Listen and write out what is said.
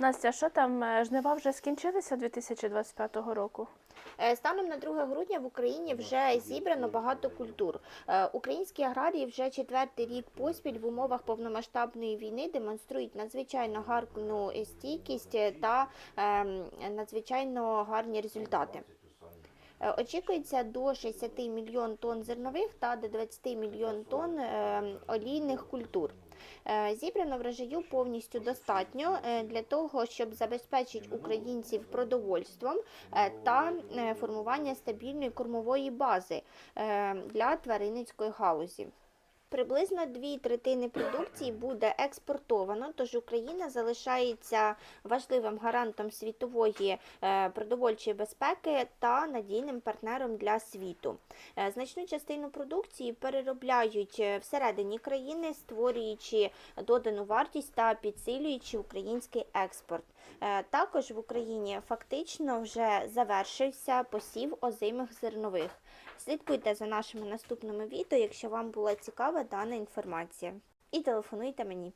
Настя, що там е, жнива вже скінчилися 2025 року? Е, Станом на 2 грудня в Україні вже зібрано багато культур. Е, Українські аграрії вже четвертий рік поспіль в умовах повномасштабної війни демонструють надзвичайно гарну стійкість та ем, надзвичайно гарні результати. Е, Очікується до 60 мільйон тонн зернових та до 20 мільйон тонн е, олійних культур. Е, Зібрано врожаю повністю достатньо для того, щоб забезпечити українців продовольством та формування стабільної кормової бази для тваринницької галузі. Приблизно дві третини продукції буде експортовано, тож Україна залишається важливим гарантом світової е, продовольчої безпеки та надійним партнером для світу. Е, Значну частину продукції переробляють е, всередині країни, створюючи додану вартість та підсилюючи український експорт. Також в Україні фактично вже завершився посів озимих зернових. Слідкуйте за нашими наступними відео, якщо вам була цікава дана інформація. І телефонуйте мені.